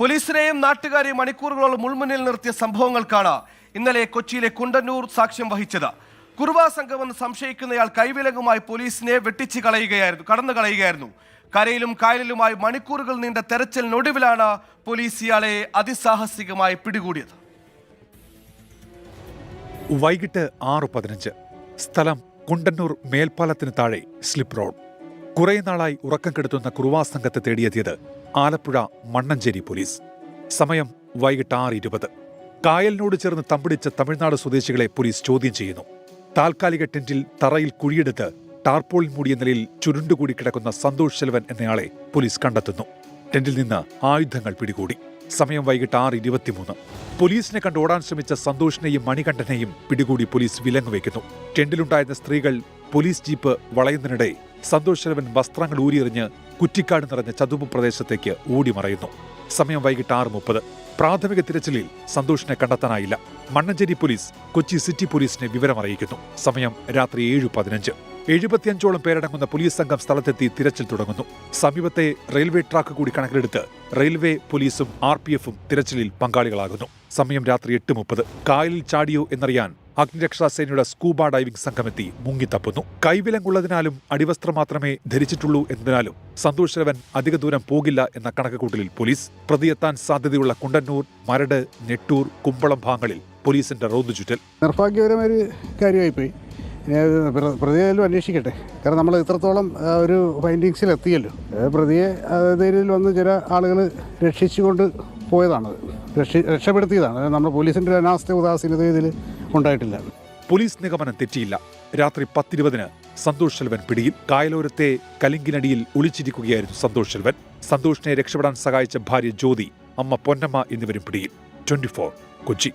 പോലീസിനെയും നാട്ടുകാരെയും മണിക്കൂറുകളോളം മുൾമുന്നിൽ നിർത്തിയ സംഭവങ്ങൾക്കാണ് ഇന്നലെ കൊച്ചിയിലെ കുണ്ടന്നൂർ സാക്ഷ്യം വഹിച്ചത്. കുറുവാ സംഘമെന്ന് സംശയിക്കുന്നയാൾ കൈവിലങ്ങുമായി പോലീസിനെ വെട്ടിച്ച് കളയുകയായിരുന്നു കടന്നു കളയുകയായിരുന്നു. കരയിലും കായലിലുമായി മണിക്കൂറുകൾ നീണ്ട തെരച്ചിലിനൊടുവിലാണ് പോലീസ് ഇയാളെ അതിസാഹസികമായി പിടികൂടിയത്. വൈകിട്ട് ആറ് പതിനഞ്ച്. സ്ഥലം കുണ്ടന്നൂർ മേൽപ്പാലത്തിന് താഴെ സ്ലിപ്പ് റോഡ്. കുറെ നാളായി ഉറക്കം കെടുത്തുന്ന കുറുവാ സംഘത്തെ തേടിയെത്തിയത് ആലപ്പുഴ മണ്ണഞ്ചേരി പോലീസ്. സമയം വൈകിട്ട് ആറ് ഇരുപത്. കായലിനോട് ചേർന്ന് തമ്പിടിച്ച തമിഴ്നാട് സ്വദേശികളെ പോലീസ് ചോദ്യം ചെയ്യുന്നു. താൽക്കാലിക ടെന്റിൽ തറയിൽ കുഴിയെടുത്ത് ടാർപോളിൽ മൂടിയ നിലയിൽ ചുരുണ്ടുകൂടി കിടക്കുന്ന സന്തോഷ് ശെൽവൻ എന്നയാളെ പോലീസ് കണ്ടെത്തുന്നു. ടെന്റിൽ നിന്ന് ആയുധങ്ങൾ പിടികൂടി. സമയം വൈകിട്ട് ആറ് ഇരുപത്തിമൂന്ന്. പോലീസിനെ കണ്ട് ഓടാൻ ശ്രമിച്ച സന്തോഷിനെയും മണികണ്ഠനെയും പിടികൂടി പോലീസ് വിലങ്ങുവെക്കുന്നു ടെന്റിലുണ്ടായിരുന്ന സ്ത്രീകൾ പോലീസ് ജീപ്പ് വളയുന്നതിനിടെ സന്തോഷ് ശെൽവൻ വസ്ത്രങ്ങൾ ഊരിയെറിഞ്ഞ് കുറ്റിക്കാട് നിറഞ്ഞ ചതുപ്പ് പ്രദേശത്തേക്ക് ഓടി മറയുന്നു സമയം വൈകിട്ട് ആറ് മുപ്പത്. പ്രാഥമിക തിരച്ചിലിൽ സന്തോഷിനെ കണ്ടെത്താനായില്ല. മണ്ണഞ്ചേരി പോലീസ് കൊച്ചി സിറ്റി പോലീസിനെ വിവരമറിയിക്കുന്നു. സമയം രാത്രി ഏഴ് പതിനഞ്ച്. എഴുപത്തിയഞ്ചോളം പേരടങ്ങുന്ന പോലീസ് സംഘം സ്ഥലത്തെത്തി തിരച്ചിൽ തുടങ്ങുന്നു. സമീപത്തെ റെയിൽവേ ട്രാക്ക് കൂടി കണക്കിലെടുത്ത് റെയിൽവേ പോലീസും ആർ പി എഫും തിരച്ചിലിൽ പങ്കാളികളാകുന്നു. സമയം രാത്രി എട്ട് മുപ്പത്. കായലിൽ ചാടിയോ എന്നറിയാൻ അഗ്നിരക്ഷാസേനയുടെ സ്കൂബ ഡൈവിംഗ് സംഘമെത്തി മുങ്ങിത്തപ്പുന്നു. കൈവിലങ്ങുള്ളതിനാലും അടിവസ്ത്രം മാത്രമേ ധരിച്ചിട്ടുള്ളൂ എന്നതിനാലും സന്തോഷ് ശരവൻ അധിക ദൂരം പോകില്ല എന്ന കണക്കുകൂട്ടലിൽ പോലീസ്. പ്രതിയെത്താൻ സാധ്യതയുള്ള കുണ്ടന്നൂർ മരട് നെട്ടൂർ കുമ്പളം ഭാഗങ്ങളിൽ പോലീസിന്റെ റോന്തു ചുറ്റൽ. നിർഭാഗ്യപരമായ കാര്യമായിപ്പോയി. പ്രതിയായാലും അന്വേഷിക്കട്ടെ. കാരണം നമ്മൾ ഇത്രത്തോളം ഒരു ഫൈൻഡിങ്സിൽ എത്തിയല്ലോ പ്രതിയെ ധൈര്യത്തിൽ വന്ന് ചില ആളുകൾ രക്ഷിച്ചുകൊണ്ട് പോയതാണത് രക്ഷി രക്ഷപ്പെടുത്തിയതാണ്. നമ്മൾ പോലീസിന്റെ അനാസ്ഥ ഉദാസീനത ഇതിൽ ഉണ്ടായിട്ടില്ല. പോലീസ് നിഗമനം തെറ്റിയില്ല. രാത്രി പത്തിരുപതിന് സന്തോഷ് ശെൽവൻ പിടിയിൽ കായലോരത്തെ കലിങ്കിനടിയിൽ ഒളിച്ചിരിക്കുകയായിരുന്നു സന്തോഷ് ശെൽവൻ സന്തോഷിനെ രക്ഷപ്പെടാൻ സഹായിച്ച ഭാര്യ ജ്യോതി അമ്മ പൊന്നമ്മ എന്നിവരും പിടിയിൽ. ട്വന്റി കൊച്ചി.